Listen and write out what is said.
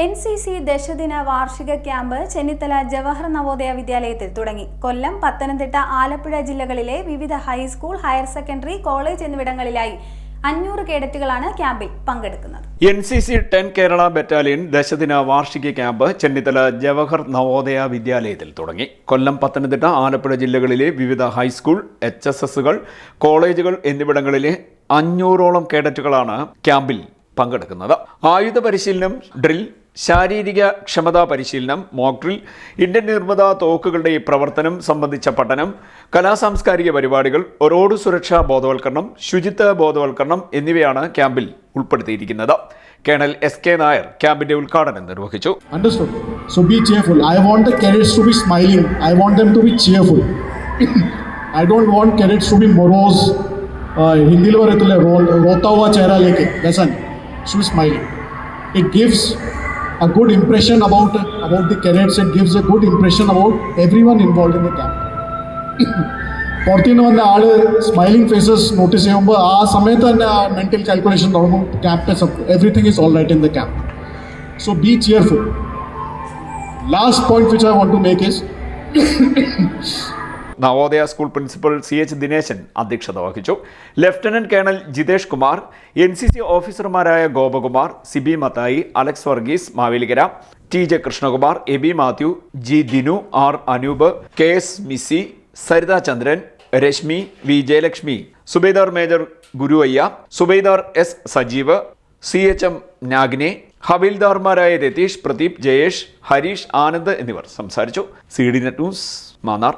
N C C ദശദിന വാർഷിക camp Chennithala Jawahar Navodaya വിദ്യാലയത്തിൽ തുടങ്ങി. കൊല്ലം പത്തനംതിട്ട ആലപ്പുഴ ജില്ലകളിലെ വിവിധ high school higher secondary college എന്നിവിടങ്ങളിലായി അഞ്ഞൂറ് കേഡറ്റുകളാണ് ക്യാമ്പിൽ പങ്കെടുക്കുന്നത്. N C C ten Kerala battalion ദശദിന വാർഷിക ക്യാമ്പ് ചെന്നിത്തല ജവഹർ നവോദയ വിദ്യാലയത്തിൽ തുടങ്ങി. കൊല്ലം പത്തനംതിട്ട ആലപ്പുഴ ജില്ലകളിലെ വിവിധ ഹൈസ്കൂൾ എച്ച് എസ് എസുകൾ കോളേജുകൾ എന്നിവിടങ്ങളിലെ അഞ്ഞൂറോളം കേഡറ്റുകളാണ് ക്യാമ്പിൽ പങ്കെടുക്കുന്നത്. ആയുധ പരിശീലനം ഡ്രിൽ ശാരീരിക ക്ഷമതാ പരിശീലനം മോക്ട്രിൽ ഇന്ത്യൻ നിർമ്മിത തോക്കുകളുടെ പ്രവർത്തനം സംബന്ധിച്ച പഠനം കലാസാംസ്കാരിക പരിപാടികൾ റോഡ് സുരക്ഷാ ബോധവൽക്കരണം ശുചിത്വ ബോധവൽക്കരണം എന്നിവയാണ് ക്യാമ്പിൽ ഉൾപ്പെടുത്തിയിരിക്കുന്നത്. കേണൽ എസ് കെ നായർ ക്യാമ്പിന്റെ ഉദ്ഘാടനം നിർവഹിച്ചു. ഹിന്ദിയിൽ പറയത്തില്ലേ റോത്താവുക ചേരാലേക്ക്. It gives should be smiling it gives a good impression about about the cadets it gives a good impression about everyone involved in the camp പുറത്തുനിന്ന് വന്ന ആള് സ്മൈലിംഗ് ഫേസസ് നോട്ടീസ് ചെയ്യുമ്പോൾ ആ സമയത്ത് തന്നെ ആ മെന്റൽ കാൽക്കുലേഷൻ തുടങ്ങും camp everything is all right in the camp so be cheerful Last point which I want to make is Navodaya school principal C H Dineshan അധ്യക്ഷത വഹിച്ചു. Lieutenant colonel Jitesh Kumar N C C ഓഫീസർമാരായ Gopakumar Sibi Mathai Alex Varghese Mavelikkara T J Krishnakumar A B Mathew G Dinu R Anoop K S Misi Saritha Chandran Reshmi V Jayalakshmi subedar major Guruvayya subedar S Sajeev C H M നാഗ്നെ ഹവീൽദാർമാരായ രതീഷ് പ്രദീപ് ജയേഷ് ഹരീഷ് ആനന്ദ് എന്നിവർ സംസാരിച്ചു. C D net news Mannar.